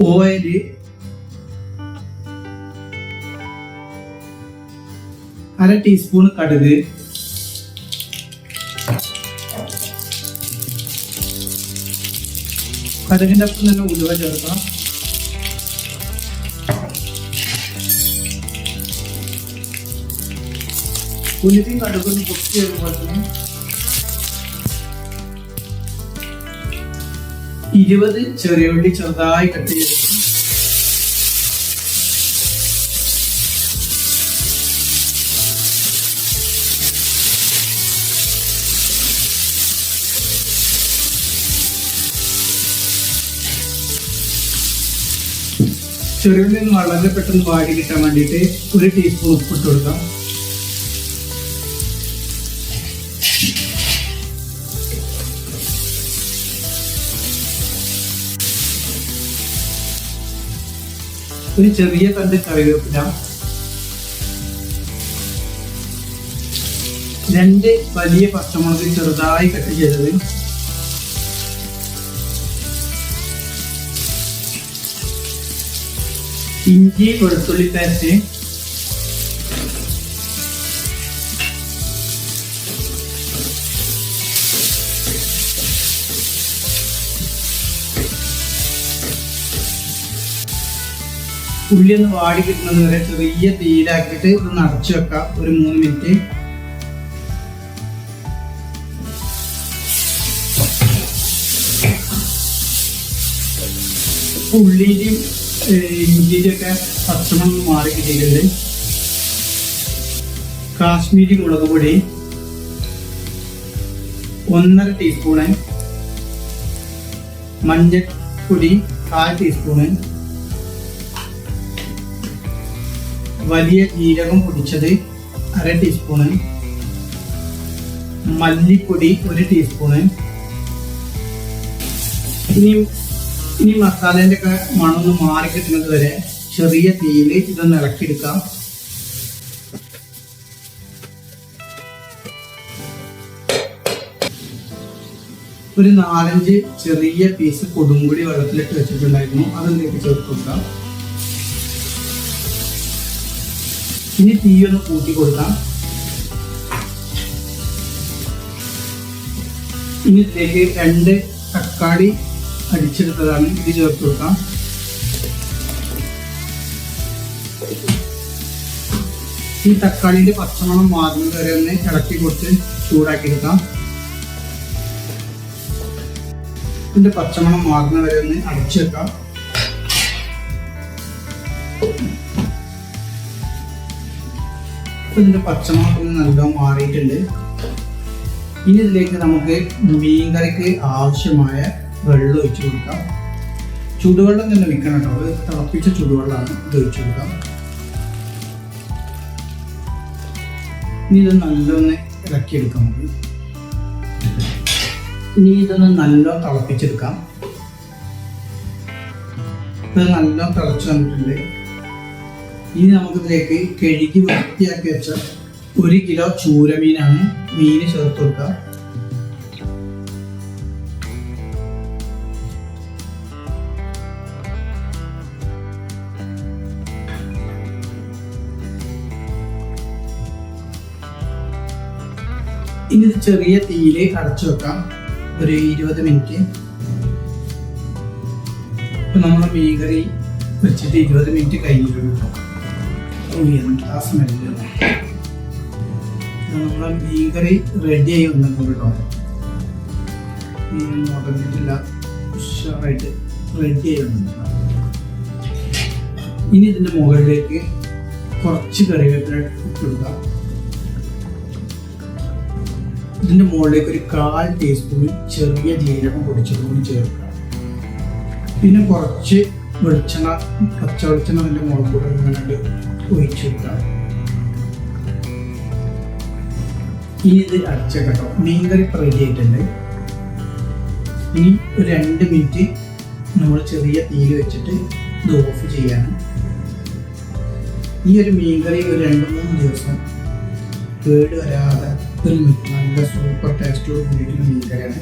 Oil അര teaspoon കടുക്. കടുകിന്റെ ഒപ്പം തന്നെ ഉലുവ ചേർക്കാം. ഉലുവയും കടുകും പൊട്ടി ചേർക്കുമ്പോൾ തന്നെ ഇരുപത് ചെറിയ ഉള്ളി ചെറുതായി കട്ട് ചെയ്ത് ചെറിയുള്ളി വളരെ പെട്ടെന്ന് വാടി കിട്ടാൻ വേണ്ടിയിട്ട് ഒരു ടീസ്പൂൺ ഉപ്പിട്ട് കൊടുക്കാം. ഒരു ചെറിയ തണ്ട് കറിവേപ്പില. രണ്ട് വലിയ പച്ചമുളക് ചെറുതായി കട്ട് ചെയ്തത്. ഇഞ്ചി വെളുത്തുള്ളി പേസ്റ്റ് ഉള്ളി ഒന്ന് വാടി കിട്ടുന്നത് വരെ ചെറിയ തീയിലാക്കിയിട്ട് ഒന്ന് അടച്ചു വെക്കാം. ഒരു മൂന്ന് മിനിറ്റ്. ഉള്ളിയും ഇഞ്ചിന്റെയും ഒക്കെ പച്ചമണം മാറി കിട്ടിയിട്ടുണ്ട്. കാശ്മീരി മുളക് പൊടി ഒന്നര ടീസ്പൂണ് മഞ്ഞൾപ്പൊടി കാൽ ടീസ്പൂണ് വലിയ ജീരകം പൊടിച്ചത് അര ടീസ്പൂണ് മല്ലിപ്പൊടി ഒരു ടീസ്പൂണ് ഇനി ഇനി മസാലേന്റെ ഒക്കെ മണമൊന്ന് മാറി കിട്ടുന്നത് വരെ ചെറിയ തീയിൽ ഇതൊന്ന് ഇളക്കിയെടുക്കാം. ഒരു നാലഞ്ച് ചെറിയ പീസ് കൊടുങ്കുടി വെള്ളത്തിലിട്ട് വെച്ചിട്ടുണ്ടായിരുന്നു. അതിലേക്ക് ചേർത്ത് കൊടുക്കാം? ഇനി തീ ഒന്ന് കൂട്ടി കൊടുക്കാം. ഇനി ഇതിലേക്ക് രണ്ട് തക്കാളി അടിച്ചെടുത്തതാണ് ഇത് ചേർത്ത് കൊടുക്കാം. ഈ തക്കാളിന്റെ പച്ചമണം മാറുന്നത് വരെ ഒന്ന് ഇളക്കി കൊടുത്ത് ചൂടാക്കി എടുക്കാം ഇതിന്റെ പച്ചമണം മാറുന്ന വരെ ഒന്ന് അടച്ചു ഇപ്പൊ ഇതിന്റെ പച്ചമണം ഒന്ന് നല്ലോണം മാറിയിട്ടുണ്ട്. ഇനി ഇതിലേക്ക് നമുക്ക് മീൻ കറിക്ക് ആവശ്യമായ വെള്ളം ഒഴിച്ചു കൊടുക്കാം. ചൂടുവെള്ളം തന്നെ വെക്കണം കേട്ടോ. അത് തിളപ്പിച്ച ചൂടുവെള്ളമാണ് ഇത് ഒഴിച്ചു കൊടുക്കാം. ഇനി ഇത് നല്ലൊന്ന് ഇറക്കിയെടുക്കാം നമുക്ക്. ഇനി ഇതൊന്ന് നല്ലോണം തിളപ്പിച്ചെടുക്കാം. ഇത് നല്ലോണം തിളച്ച് വന്നിട്ടുണ്ട്. ഇനി നമുക്കിതിലേക്ക് കഴുകി വൃത്തിയാക്കി വെച്ച ഒരു കിലോ ചൂരമീനാണ് മീന് ചേർത്ത് കൊടുക്കുക. ഇനി ചെറിയ തീയിൽ അടച്ചു വെക്കാം. ഒരു ഇരുപത് മിനിറ്റ്. ഇപ്പൊ നമ്മൾ മീൻകറി വെച്ചിട്ട് ഇരുപത് മിനിറ്റ് കഴിഞ്ഞിട്ടുണ്ട് ഓ, എന്താ സ്മെല്ല് നമ്മളെ മീൻകറി റെഡി ആയി വന്നിട്ടുണ്ട് കേട്ടോ. മീൻ മുടങ്ങിയിട്ടില്ല ഉഷാറായിട്ട് റെഡി ആയി വന്നിട്ടുണ്ട്. ഇനി ഇതിന്റെ മുകളിലേക്ക് കുറച്ച് കറിവേപ്പില ഇട്ടുകൊടുക്കാം ഇതിന്റെ മുകളിലേക്ക് ഒരു കാൽ ടീസ്പൂൺ ചെറിയ ജീരകം പൊടിച്ചത് കൂടി ചേർക്കുക പിന്നെ കുറച്ച് വെളിച്ചെണ്ണ പച്ച വെളിച്ചെണ്ണ അതിന്റെ മുകളിൽ കൂടെ ഒഴിച്ചു കൊടുക്കാം ഇനി ഇത് അടച്ച കേട്ടോ. മീൻകറി റെഡി ആയിട്ടുണ്ട് ഇനി ഒരു രണ്ട് മിനിറ്റ് നമ്മൾ ചെറിയ തീയിൽ വെച്ചിട്ട് ഇത് ഓഫ് ചെയ്യാണ്. ഈ ഒരു മീൻകറി ഒരു രണ്ട് മൂന്ന് ദിവസം കേട് വരാതെ ഒരു നല്ല സൂപ്പർ ടേസ്റ്റോട് കൂടിയിട്ടുള്ള മീൻകറിയാണ്.